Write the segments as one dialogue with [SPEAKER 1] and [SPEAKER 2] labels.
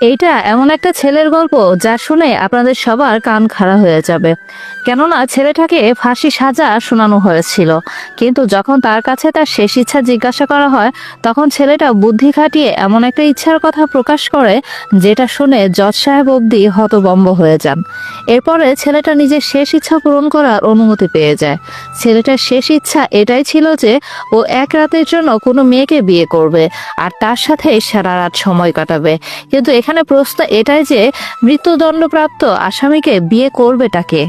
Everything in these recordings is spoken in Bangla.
[SPEAKER 1] এইটা এমন একটা ছেলের গল্প যা শুনে আপনাদের সবার কান খাড়া হয়ে যাবে। কেননা ছেলেটাকে ফাঁসি সাজা শোনানো হয়েছিল। কিন্তু যখন তার কাছে তার শেষ ইচ্ছা জিজ্ঞাসা করা হয়, তখন ছেলেটা বুদ্ধি খাটিয়ে এমন একটা ইচ্ছার কথা প্রকাশ করে, যেটা শুনে জজ সাহেব অবধি হতবম্ব হয়ে যান। এরপরে ছেলেটা নিজের শেষ ইচ্ছা পূরণ করার অনুমতি পেয়ে যায়। ছেলেটার শেষ ইচ্ছা এটাই ছিল যে, ও এক রাতের জন্য কোনো মেয়েকে বিয়ে করবে, আর তার সাথে সারা রাত সময় কাটাবে। কিন্তু এখানে প্রশ্ন এটাই যে মৃত্যুদণ্ডপ্রাপ্ত আসামিকে বিয়ে করবে করবেটাকে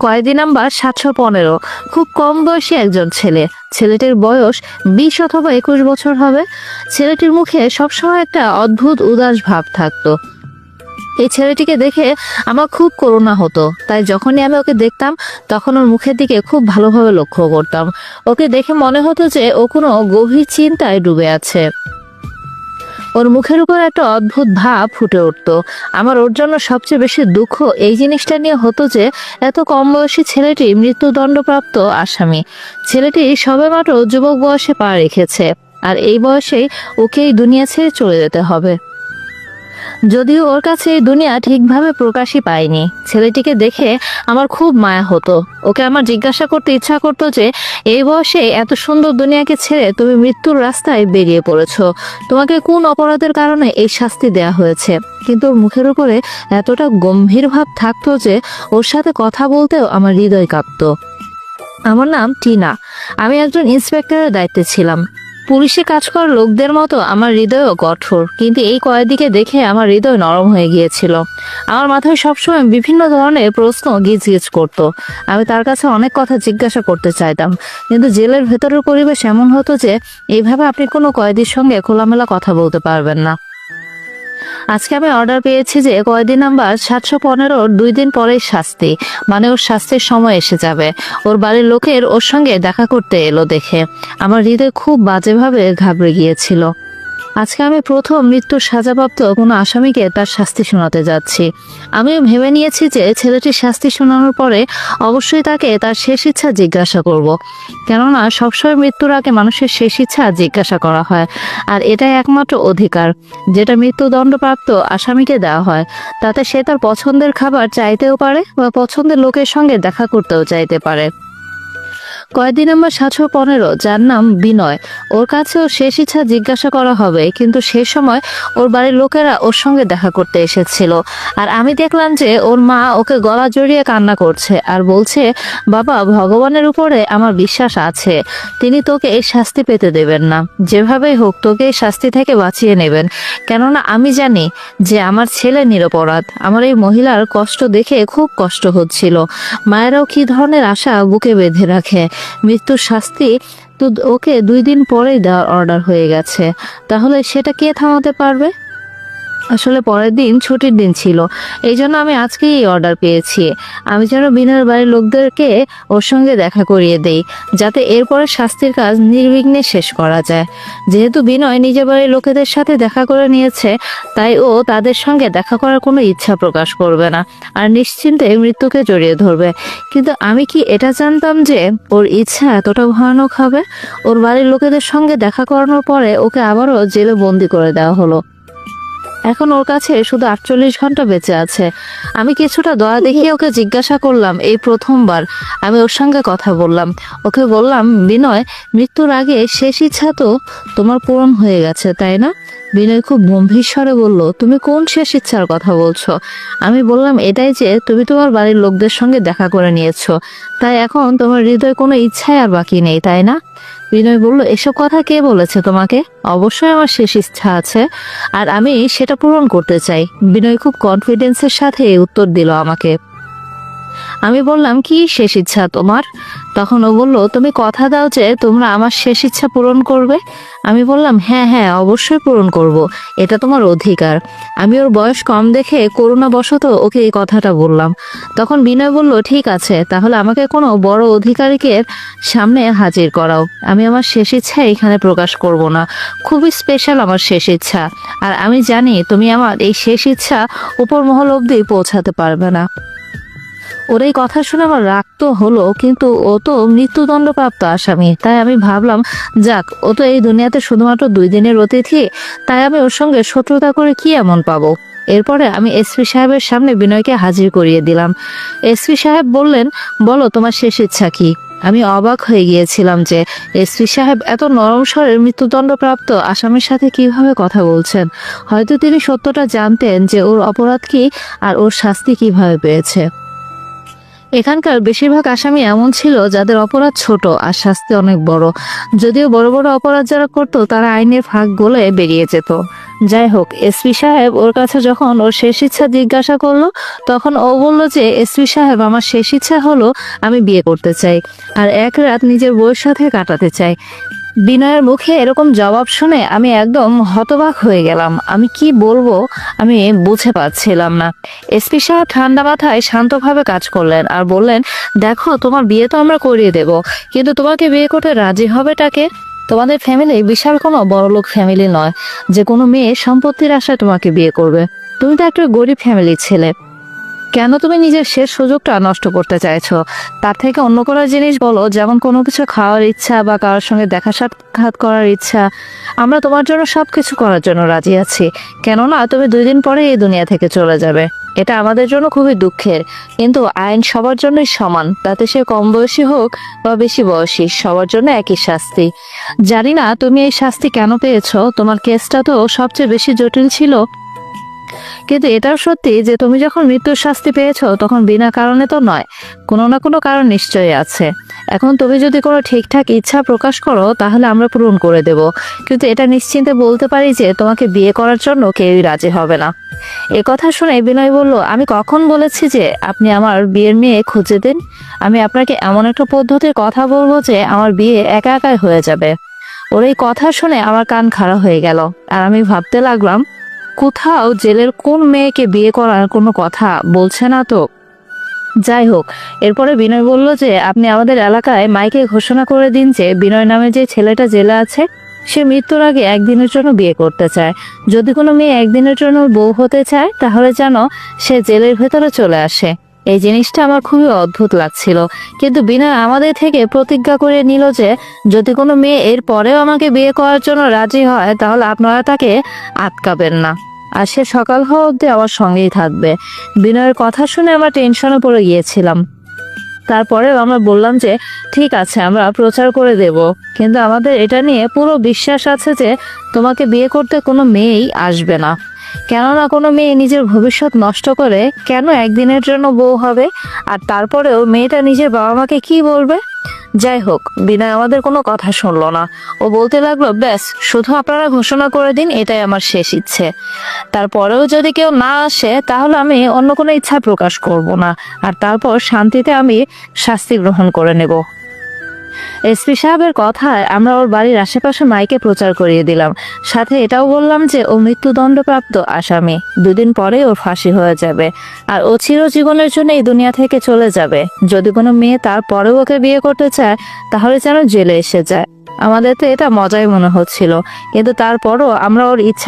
[SPEAKER 1] কয়েদি নাম্বার সাতশো পনেরো। খুব কম বয়সী একজন ছেলে। ছেলেটির বয়স বিশ অথবা একুশ বছর হবে। ছেলেটির মুখে সবসময় একটা অদ্ভুত উদাস ভাব থাকতো। এই ছেলেটিকে দেখে আমার খুব করুণা হতো। তাই যখনই আমি ওকে দেখতাম, তখন ওর মুখের দিকে খুব ভালোভাবে লক্ষ্য করতাম। ওকে দেখে মনে হতো যে ও কোনো গভীর চিন্তায় ডুবে আছে। ওর মুখের উপর একটা অদ্ভুত ভাব ফুটে উঠত। আমার ওর জন্য সবচেয়ে বেশি দুঃখ এই জিনিসটা নিয়ে হতো যে, এত কম বয়সী ছেলেটি মৃত্যুদণ্ডপ্রাপ্ত আসামি। ছেলেটি সবেমাত্র যুবক বয়সে পা রেখেছে, আর এই বয়সেই ওকে এই দুনিয়া ছেড়ে চলে যেতে হবে। যদিও ওর কাছে এই দুনিয়া ঠিকভাবে প্রকাশই পায়নি। ছেলেটিকে দেখে আমার খুব মায়া হতো। ওকে আমার জিজ্ঞাসা করতে ইচ্ছা করতো যে, এই বয়সে এত সুন্দর দুনিয়াকে ছেড়ে তুমি মৃত্যুর রাস্তায় বেরিয়ে পড়েছ। তোমাকে কোন অপরাধের কারণে এই শাস্তি দেয়া হয়েছে? কিন্তু ওর মুখের উপরে এতটা গম্ভীর ভাব থাকতো যে, ওর সাথে কথা বলতেও আমার হৃদয় কাঁপতো। আমার নাম টিনা। আমি একজন ইন্সপেক্টরের দায়িত্বে ছিলাম। পুলিশে কাজ করার লোকদের মতো আমার হৃদয়ও কঠোর, কিন্তু এই কয়েদিকে দেখে আমার হৃদয় নরম হয়ে গিয়েছিল। আমার মাথায় সবসময় বিভিন্ন ধরনের প্রশ্ন গিজ গিজ করতো। আমি তার কাছে অনেক কথা জিজ্ঞাসা করতে চাইতাম, কিন্তু জেলের ভেতরের পরিবেশ এমন হতো যে এইভাবে আপনি কোনো কয়েদির সঙ্গে খোলামেলা কথা বলতে পারবেন না। আজকে আমি অর্ডার পেয়েছি যে কয়েদি নাম্বার? সাতশো পনেরো, দুই দিন পরেই শাস্তি। মানে ওর শাস্তির সময় এসে যাবে। ওর বাড়ির লোকের ওর সঙ্গে দেখা করতে এলো দেখে। আমার হৃদয় খুব বাজেভাবে ঘাবড়ে গিয়েছিল। আজকে আমি প্রথম মৃত্যুর সাজাপ্রাপ্ত কোনো আসামিকে তার শাস্তি শোনাতে যাচ্ছি। আমি ভেবে নিয়েছি যে ছেলেটির শাস্তি শোনানোর পরে অবশ্যই তাকে তার শেষ ইচ্ছা জিজ্ঞাসা করব। কেননা সবসময় মৃত্যুর আগে মানুষের শেষ ইচ্ছা জিজ্ঞাসা করা হয়, আর এটাই একমাত্র অধিকার, যেটা মৃত্যুদণ্ডপ্রাপ্ত আসামিকে দেওয়া হয়। তাতে সে তার পছন্দের খাবার চাইতেও পারে বা পছন্দের লোকের সঙ্গে দেখা করতেও চাইতে পারে। কয়েকদিন আমার সাতশো পনেরো, যার নাম বিনয়। ওর কাছেও শেষ ইচ্ছা জিজ্ঞাসা করা হবে, কিন্তু সে সময় ওর বাড়ির লোকেরা ওর সঙ্গে দেখা করতে এসেছিল। আর আমি দেখলাম যে ওর মা ওকে গলা জড়িয়ে কান্না করছে আর বলছে, বাবা, ভগবানের উপরে আমার বিশ্বাস আছে। তিনি তোকে এই শাস্তি পেতে দেবেন না। যেভাবেই হোক, তোকে এই শাস্তি থেকে বাঁচিয়ে নেবেন। কেননা আমি জানি যে আমার ছেলে নিরপরাধ। আমার এই মহিলার কষ্ট দেখে খুব কষ্ট হচ্ছিল। মায়েরাও কি ধরনের আশা বুকে বেঁধে রাখে? মৃত্যুর শাস্তি তো ওকে দুই দিন পরেই দেওয়ার অর্ডার হয়ে গেছে। তাহলে সেটা কে থামাতে পারবে? আসলে পরের দিন ছুটির দিন ছিল। এই জন্য আমি আজকেই এই অর্ডার পেয়েছি। আমি যেন বিনার বাড়ির লোকদেরকে ওর সঙ্গে দেখা করিয়ে দেই, যাতে এরপরে শাস্তির কাজ নির্বিঘ্নে শেষ করা যায়। যেহেতু বিনয় নিজের বাড়ির লোকেদের সাথে দেখা করে নিয়েছে, তাই ও তাদের সঙ্গে দেখা করার কোনো ইচ্ছা প্রকাশ করবে না আর নিশ্চিন্তে মৃত্যুকে জড়িয়ে ধরবে। কিন্তু আমি কি এটা জানতাম যে ওর ইচ্ছা এতটা ভয়ানক হবে? ওর বাড়ির লোকেদের সঙ্গে দেখা করানোর পরে ওকে আবারও জেলে বন্দি করে দেওয়া হলো। এখন ওর কাছে শুধু আটচল্লিশ ঘণ্টা বেঁচে আছে। আমি কিছুটা দয়া দেখিয়ে ওকে জিজ্ঞাসা করলাম, এই প্রথমবার? আমি ওর সঙ্গে কথা বললাম। ওকে বললাম, বিনয়, মৃত্যুর আগে শেষ ইচ্ছা তো তোমার পূরণ হয়ে গেছে, তাই না? বিনয় খুব গম্ভীর স্বরে বলল, তুমি কোন শেষ ইচ্ছার কথা বলছো? আমি বললাম এটাই যে তুমি তোমার বাড়ির লোকদের সঙ্গে দেখা করে নিয়েছো। তাই এখন তোমার হৃদয়ে কোনো ইচ্ছাই আর বাকি নেই, তাই না? বিনয় বলল, এসব কথা কে বলেছে তোমাকে? অবশ্যই আমার শেষ ইচ্ছা আছে, আর আমি সেটা পূরণ করতে চাই। বিনয় খুব কনফিডেন্সের সাথে উত্তর দিল আমাকে। আমি বললাম, কি শেষ ইচ্ছা তোমার? তখন ও বলল, তুমি কথা দাও যে তোমরা আমার শেষ ইচ্ছা পূরণ করবে? আমি বললাম হ্যাঁ হ্যাঁ অবশ্যই পূরণ করব। এটা তোমার অধিকার। আমি ওর বয়স কম দেখে করুণা বশত ওকে এই কথাটা বললাম। তখন বিনয় বলল, ঠিক আছে, তাহলে আমাকে কোনো বড় অধিকারীকে সামনে হাজির করাও। আমি আমার শেষ ইচ্ছা এখানে প্রকাশ করব না। খুবই স্পেশাল আমার শেষ ইচ্ছা। আর আমি জানি তুমি আমার এই শেষ ইচ্ছা উপর মহল অবধি পৌঁছাতে পারবে না। ওর এই কথা শুনে আমার রাগ তো হলো, কিন্তু ও তো মৃত্যুদণ্ডপ্রাপ্ত আসামি। তাই আমি ভাবলাম, যাক, ও তো এই দুনিয়াতে শুধুমাত্র দুই দিনের অতিথি, তাই আমি ওর সঙ্গে শত্রুতা করে কি এমন পাবো? এরপরে আমি এসপি সাহেবের সামনে বিনয়কে হাজির করিয়ে দিলাম। এসপি সাহেব বললেন, বলো, তোমার শেষ ইচ্ছা কি? আমি অবাক হয়ে গিয়েছিলাম যে এসপি সাহেব এত নরম স্বরের মৃত্যুদণ্ডপ্রাপ্ত আসামির সাথে কীভাবে কথা বলছেন? হয়তো তিনি সত্যটা জানতেন যে ওর অপরাধ কি আর ওর শাস্তি কীভাবে পেয়েছে। এখানকার বেশিরভাগ আসামি এমন ছিল যাদের অপরাধ ছোট আর শাস্তি অনেক বড়। যদিও বড় বড় অপরাধ যারা করতো, তারা আইনের ফাঁক গলে বেরিয়ে যেত। যাই হোক এসপি সাহেব ওর কাছে যখন ওর শেষ ইচ্ছা জিজ্ঞাসা করল, তখন ও বলল যে এসপি সাহেব, আমার শেষ ইচ্ছা হলো আমি বিয়ে করতে চাই, আর এক রাত নিজের বউয়ের সাথে কাটাতে চাই। বিনয়ের মুখে এরকম জবাব শুনে আমি একদম হতবাক হয়ে গেলাম। আমি কি বলব? আমি বুঝে পাচ্ছিলাম না। এসপি সাহেব ঠান্ডা মাথায় শান্তভাবে কাজ করলেন আর বললেন, দেখো, তোমার বিয়ে তো আমরা করিয়ে দেব। কিন্তু তোমাকে বিয়ে করতে রাজি হবে হবেটাকে তোমাদের ফ্যামিলি বিশাল কোনো বড়লোক ফ্যামিলি নয়। যে কোনো মেয়ে সম্পত্তির আশায় তোমাকে বিয়ে করবে। তুমি তো একটা গরিব ফ্যামিলির ছেলে। কেন তুমি নিজের শেষ সুযোগটা নষ্ট করতে চাইছো? তার থেকে অন্য কোনো জিনিস বলো, যেমন কোনো কিছু খাওয়ার ইচ্ছা বা কারোর সঙ্গে দেখা সাক্ষাৎ করার ইচ্ছা। আমরা তোমার জন্য সব কিছু করার জন্য রাজি আছি। কেননা, তুমি দুই দিন পরে এই দুনিয়া থেকে চলে যাবে। এটা আমাদের জন্য খুবই দুঃখের। কিন্তু আইন সবার জন্যই সমান। তাতে সে কম বয়সী হোক বা বেশি বয়সী, সবার জন্য একই শাস্তি। জানি না, তুমি এই শাস্তি কেন পেয়েছ? তোমার কেসটা তো সবচেয়ে বেশি জটিল ছিল। কিন্তু এটাও সত্যি যে তুমি যখন মৃত্যুর শাস্তি পেয়েছ, তখন বিনা কারণে তো নয়, কোনো না কোনো কারণ নিশ্চয়ই আছে। এখন তুমি যদি কোনো ঠিকঠাক ইচ্ছা প্রকাশ করো, তাহলে আমরা পূরণ করে দেব। কিন্তু এটা নিশ্চিন্তে বলতে পারি যে তোমাকে বিয়ে করার জন্য কেউই রাজি হবে না। এ কথা শুনে বিনয় বলল, আমি কখন বলেছি যে আপনি আমার বিয়ের মেয়ে খুঁজে দিন? আমি আপনাকে এমন একটা পদ্ধতির কথা বলব যে আমার বিয়ে একা একাই হয়ে যাবে। ওর এই কথা শুনে আমার কান খাড়া হয়ে গেল। আর আমি ভাবতে লাগলাম কোথাও জেলের কোন মেয়েকে বিয়ে করার কোনো কথা বলছে না তো? যাই হোক, এরপরে বিনয় বলল যে, আপনি আমাদের এলাকায় মাইকে ঘোষণা করে দিন যে, বিনয় নামে যে ছেলেটা জেলে আছে, সে মৃত্যুর আগে একদিনের জন্য বিয়ে করতে চায়। যদি কোনো মেয়ে একদিনের জন্য বউ হতে চায়, তাহলে যেন সে জেলের ভেতরে চলে আসে। এই জিনিসটা আমার খুবই অদ্ভুত লাগছিল। কিন্তু বিনয় আমাদের থেকে প্রতিজ্ঞা করে নিল যে, যদি কোনো মেয়ে এর পরেও আমাকে বিয়ে করার জন্য রাজি হয়, তাহলে আপনারা তাকে আটকাবেন না। আর সে সকাল হওয়া অব্দি আমার সঙ্গেই থাকবে। বিনয়ের কথা শুনে আমরা টেনশনে পড়ে গিয়েছিলাম। তারপরেও আমরা বললাম যে, ঠিক আছে, আমরা প্রচার করে দেব। কিন্তু আমাদের এটা নিয়ে পুরো বিশ্বাস আছে যে, তোমাকে বিয়ে করতে কোনো মেয়েই আসবে না। কেননা কোনো মেয়ে নিজের ভবিষ্যৎ নষ্ট করে কেন একদিনের জন্য বউ হবে? আর তারপরেও মেয়েটা নিজের বাবা মাকে কি বলবে? যাই হোক, বিনয় আমাদের কোনো কথা শুনলো না। ও বলতে লাগল, ব্যাস, শুধু আপনারা ঘোষণা করে দিন, এটাই আমার শেষ ইচ্ছে। তারপরেও যদি কেউ না আসে, তাহলে আমি অন্য কোনো ইচ্ছা প্রকাশ করব না। আর তারপর শান্তিতে আমি শাস্তি গ্রহণ করে নেব। এসপি সাহেবের কথায় আমরা ওর বাড়ির আশেপাশে মাইকে প্রচার করিয়ে দিলাম। সাথে এটাও বললাম যে, ও মৃত্যুদণ্ডপ্রাপ্ত আসামি। দুদিন পরে ওর ফাঁসি হয়ে যাবে। আর ও চিরজীবনের জন্য এই দুনিয়া থেকে চলে যাবে। যদি কোনো মেয়ে তারপরেও ওকে বিয়ে করতে চায়, তাহলে যেন জেলে এসে যায়। আমাদের তো এটা মজাই মনে হচ্ছিল। কিন্তু তারপরও আমরা ওর ইচ্ছা